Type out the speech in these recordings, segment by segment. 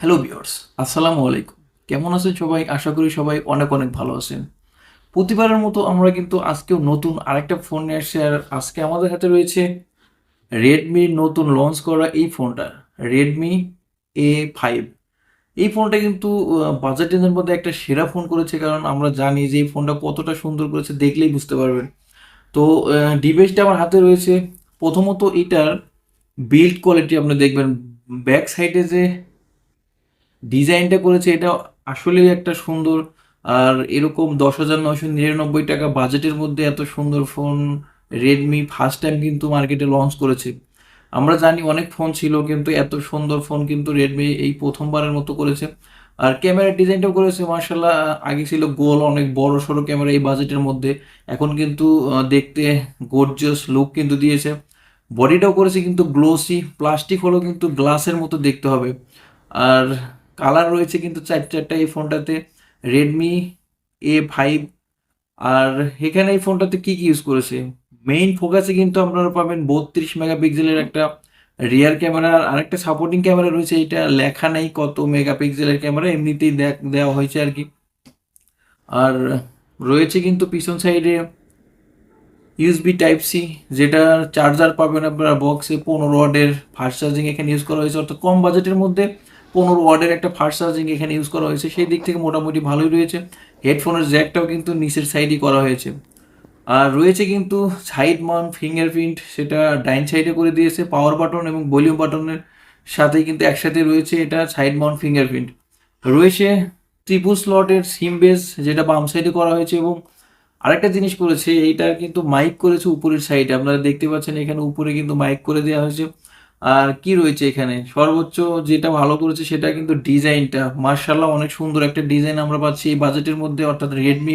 Hello বিয়ার্স আসসালামু আলাইকুম। কেমন আছেন সবাই? আশা করি সবাই অনেক অনেক ভালো আছেন। প্রতিবারের মতো আমরা কিন্তু আজকেও নতুন আরেকটা ফোন নিয়ে আসছি আর আজকে আমাদের হাতে রয়েছে রেডমির নতুন লঞ্চ করা এই ফোনটা রেডমি এ ফাইভ এই ফোনটা কিন্তু বাজেট রেঞ্জের মধ্যে একটা সেরা ফোন করেছে কারণ আমরা জানি যে এই ফোনটা কতটা সুন্দর করেছে দেখলেই বুঝতে পারবেন। তো ডিভাইসটা আমার হাতে রয়েছে। প্রথমত এটার বিল্ড কোয়ালিটি আপনি দেখবেন। ব্যাক সাইডে যে ডিজাইনটা করেছে, এটা আসলেই একটা সুন্দর। আর এরকম দশ হাজার নশো নিরানব্বই টাকা বাজেটের মধ্যে এত সুন্দর ফোন রেডমি ফার্স্ট টাইম কিন্তু মার্কেটে লঞ্চ করেছে। আমরা জানি অনেক ফোন ছিল, কিন্তু এত সুন্দর ফোন কিন্তু রেডমি এই প্রথমবারের মতো করেছে। আর ক্যামেরার ডিজাইনটাও করেছে মার্শাল্লাহ আগে ছিল গোল, অনেক বড় সড়ো ক্যামেরা এই বাজেটের মধ্যে। এখন কিন্তু দেখতে গর্জিয়াস লুক কিন্তু দিয়েছে। বডিটাও করেছে কিন্তু গ্লোসি প্লাস্টিক হলেও কিন্তু গ্লাসের মতো দেখতে হবে। আর কালার রয়েছে কিন্তু চার চারটা এই ফোনটাতে রেডমি এ ফাইভ আর এখানে এই ফোনটাতে কী কী ইউজ করেছে? মেইন ফোকাসে কিন্তু আপনারা পাবেন বত্রিশ মেগাপিক্সেলের একটা রিয়ার ক্যামেরা আর আরেকটা সাপোর্টিং ক্যামেরা রয়েছে, এটা লেখা নেই কত মেগাপিক্সেলের ক্যামেরা এমনিতেই দেওয়া হয়েছে আর কি। আর রয়েছে কিন্তু পিছন সাইডে ইউএসবি টাইপ সি যেটা চার্জার পাবেন আপনারা বক্সে পনেরো ওয়াটের ফাস্ট চার্জিং এখানে ইউজ করা হয়েছে, অর্থাৎ কম বাজেটের মধ্যে পনেরো ওয়ার্ডের একটা ফাস্ট চার্জিং এখানে ইউজ করা হয়েছে। সেই দিক থেকে মোটামুটি ভালোই রয়েছে। হেডফোনের জ্যাকটাও কিন্তু নিচের সাইডই করা হয়েছে। আর রয়েছে কিন্তু সাইড মাউন্ট ফিঙ্গারপ্রিন্ট সেটা ডাইন সাইডে করে দিয়েছে পাওয়ার বাটন এবং ভলিউম বাটনের সাথে কিন্তু একসাথে রয়েছে এটা সাইড মাউন্ট ফিঙ্গারপ্রিন্ট রয়েছে ত্রিপুল স্লটের সিম বেস যেটা বাম সাইডে করা হয়েছে এবং আরেকটা জিনিস করেছে এইটার কিন্তু মাইক করেছে উপরের সাইডে আপনারা দেখতে পাচ্ছেন এখানে উপরে কিন্তু মাইক করে দেওয়া হয়েছে। আর কি রয়েছে এখানে? সর্বোচ্চ যেটা ভালো করেছে সেটা কিন্তু ডিজাইনটা। মার্শাল্লাহ, অনেক সুন্দর একটা ডিজাইন আমরা পাচ্ছি। এই বাজেটের মধ্যে, অর্থাৎ রেডমি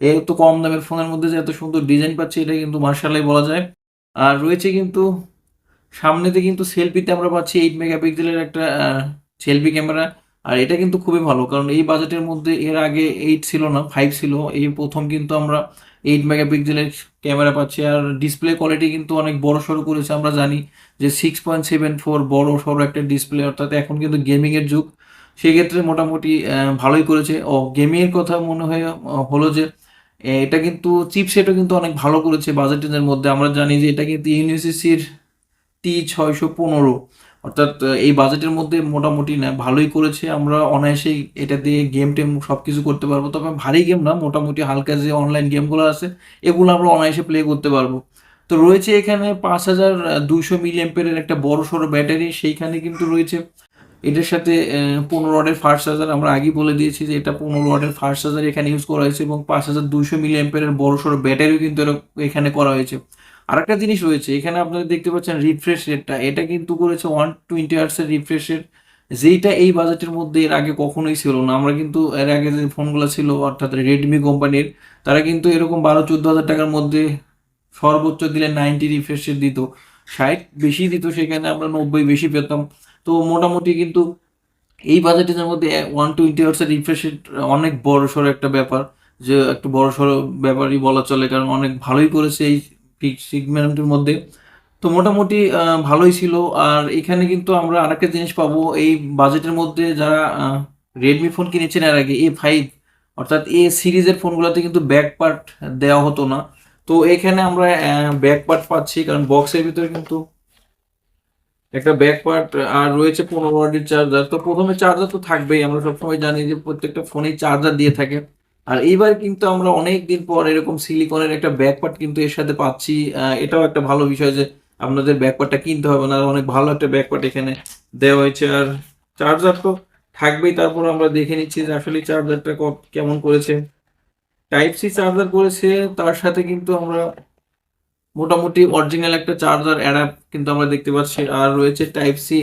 এত কম দামের ফোনের মধ্যে যে এত সুন্দর ডিজাইন পাচ্ছি, এটা কিন্তু মার্শাল্লাই বলা যায়। আর রয়েছে কিন্তু, সামনেতে কিন্তু সেলফিতে আমরা পাচ্ছি এইট মেগাপিক্সেলের একটা সেলফি ক্যামেরা। আর এটা কিন্তু খুবই ভালো, কারণ এই বাজেটের মধ্যে এর আগে এইট ছিল না ফাইভ ছিল। এই প্রথম কিন্তু আমরা এইট মেগাপিক্সেলের ক্যামেরা পাচ্ছি আর ডিসপ্লে কোয়ালিটি কিন্তু অনেক বড় সড়ো করেছে। আমরা জানি যে সিক্স পয়েন্ট সেভেন ফোর বড় সড়ো একটা ডিসপ্লে অর্থাৎ এখন কিন্তু গেমিংয়ের যুগ। সেক্ষেত্রে মোটামুটি ভালোই করেছে। ও গেমিংয়ের কথা মনে হয় হলো যে এটা কিন্তু চিপসেটও কিন্তু অনেক ভালো করেছে বাজেটের মধ্যে। আমরা জানি যে এটা কিন্তু ইউনিসিসির টি ছয়শো পনেরো। অর্থাৎ এই বাজেটের মধ্যে মোটামুটি না, ভালোই করেছে আমরা। অনায়াসেই এটা দিয়ে গেম টেম সব কিছু করতে পারব। তবে ভারী গেম না, মোটামুটি হালকা যে অনলাইন গেমগুলো আছে, এগুলো আমরা অনায়াসে প্লে করতে পারব। তো রয়েছে এখানে পাঁচ হাজার দুইশো মিলি অ্যাম্পের একটা বড় সড়ো ব্যাটারি, সেইখানে কিন্তু রয়েছে। এটার সাথে পনেরো ওয়াটের ফার্স্ট চার্জার আমরা আগেই বলে দিয়েছি যে এটা পনেরো ওয়াটের ফার্স্ট চার্জার এখানে ইউজ করা হয়েছে এবং পাঁচ হাজার দুইশো মিলি অ্যাম্পের বড় সড়ো ব্যাটারিও কিন্তু এখানে করা হয়েছে। আরেকটা জিনিস রয়েছে, এখানে আপনারা দেখতে পাচ্ছেন রিফ্রেশ রেটটা এটা কিন্তু করেছে ওয়ান টোয়েন্টি আর্টসের রিফ্রেশ রেট যেইটা এই বাজেটের মধ্যে এর আগে কখনোই ছিল না। আমরা কিন্তু এর আগে যে ফোনগুলো ছিল, অর্থাৎ রেডমি কোম্পানির তারা কিন্তু এরকম বারো চোদ্দ হাজার টাকার মধ্যে সর্বোচ্চ দিলে নাইনটি রিফ্রেশ রেট দিত। ষাট বেশি দিত, সেখানে আমরা নব্বই বেশি পেতাম। তো মোটামুটি কিন্তু এই বাজেটের মধ্যে ওয়ান টোয়েন্টি আওয়ার্সের রিফ্রেশ রেট অনেক বড় সড়ো একটা ব্যাপার। যে একটু বড় সড়ো ব্যাপারই বলা চলে, কারণ অনেক ভালোই করেছে এই সিগমেন্টের মধ্যে। তো মোটামুটি ভালোই ছিল। আর এখানে কিন্তু আমরা আরেকটা জিনিস পাবো, এই বাজেটের মধ্যে যারা রেডমি ফোন কিনেছেন এর আগে এ ফাইভ অর্থাৎ এ সিরিজের ফোনগুলোতে কিন্তু ব্যাক পার্ট দেওয়া হতো না। তো এখানে আমরা ব্যাক পার্ট পাচ্ছি, কারণ বক্সের ভিতরে কিন্তু একটা ব্যাক পার্ট আর রয়েছে পনেরো ওয়াটের চার্জার তো প্রথমে চার্জার তো থাকবেই, আমরা সবসময় জানি যে প্রত্যেকটা ফোনেই চার্জার দিয়ে থাকে। আর এইবার কিন্তু আমরা অনেক দিন পর এরকম সিলিকনের একটা ব্যাকপার্ট কিন্তু এর সাথে পাচ্ছি। এটাও একটা ভালো বিষয় যে আপনাদের ব্যাকপার্টটা কিনতে হবে না অনেক ভালো একটা ব্যাকপার্ট এখানে দেওয়া হয়েছে। আর চার্জার তো থাকবেই, তারপর আমরা দেখে নিচ্ছি যে আসলে চার্জারটা কেমন করেছে। টাইপ সি চার্জার করেছে, তার সাথে কিন্তু আমরা মোটামুটি অরিজিনাল একটা চার্জার অ্যাডাপ কিন্তু আমরা দেখতে পাচ্ছি। আর রয়েছে টাইপ সি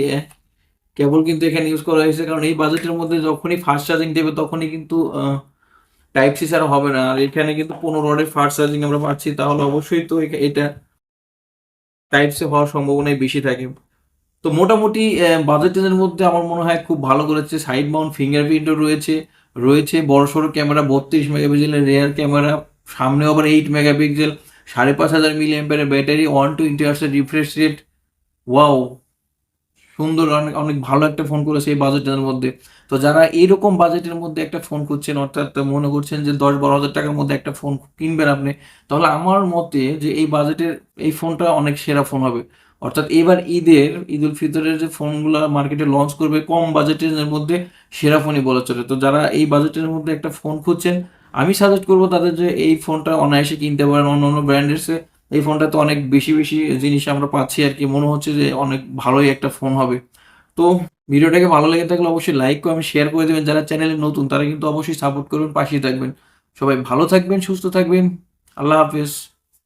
কেবল কিন্তু এখানে ইউজ করা হয়েছে। কারণ এই বাজেটের মধ্যে যখনই ফাস্ট চার্জিং দেবে, তখনই কিন্তু টাইপ সি ছাড়া হবে না। আর এখানে কিন্তু পনেরো ওয়াটের ফার্স্ট চার্জিং আমরা পাচ্ছি, তাহলে অবশ্যই তো এটা টাইপ সি হওয়ার সম্ভাবনাই বেশি থাকে। তো মোটামুটি বাজেটের মধ্যে আমার মনে হয় খুব ভালো করেছে। সাইড মাউন্ট ফিঙ্গারপ্রিন্টও রয়েছে রয়েছে বড় সড়ো ক্যামেরা বত্রিশ মেগাপিক্সেলের রেয়ার ক্যামেরা সামনে আবার এইট মেগাপিক্সেল সাড়ে পাঁচ হাজার মিলি ব্যাটারি ওয়ান টোয়েন্টি আওয়ার্সের রিফ্রেশ রেট ওয়াও সুন্দর, অনেক অনেক ভালো একটা ফোন করেছে এই বাজেটের মধ্যে। তো যারা এইরকম বাজেটের মধ্যে একটা ফোন খুঁজছেন, অর্থাৎ মনে করছেন যে দশ বারো হাজার টাকার মধ্যে একটা ফোন কিনবেন আপনি, তাহলে আমার মতে যে এই বাজেটের, এই ফোনটা অনেক সেরা ফোন হবে। অর্থাৎ এবার ঈদের ঈদ উল ফিতরের যে ফোনগুলো মার্কেটে লঞ্চ করবে, কম বাজেটের মধ্যে সেরা ফোনই বলা চলে। তো যারা এই বাজেটের মধ্যে একটা ফোন খুঁজছেন, আমি সাজেস্ট করব তাদের যে এই ফোনটা অনায়াসে কিনতে পারেন অন্য অন্য ব্র্যান্ডের এই ফোনটা তো অনেক বেশি বেশি জিনিস আমরা পাচ্ছি আর কি। মনে হচ্ছে যে অনেক ভালোই একটা ফোন হবে। তো ভিডিওটাকে ভালো লেগে থাকলে অবশ্যই লাইক করে আমি শেয়ার করে দেবেন। যারা চ্যানেলে নতুন, তারা কিন্তু অবশ্যই সাপোর্ট করবেন পাশেই থাকবেন। সবাই ভালো থাকবেন, সুস্থ থাকবেন। আল্লাহ হাফেজ।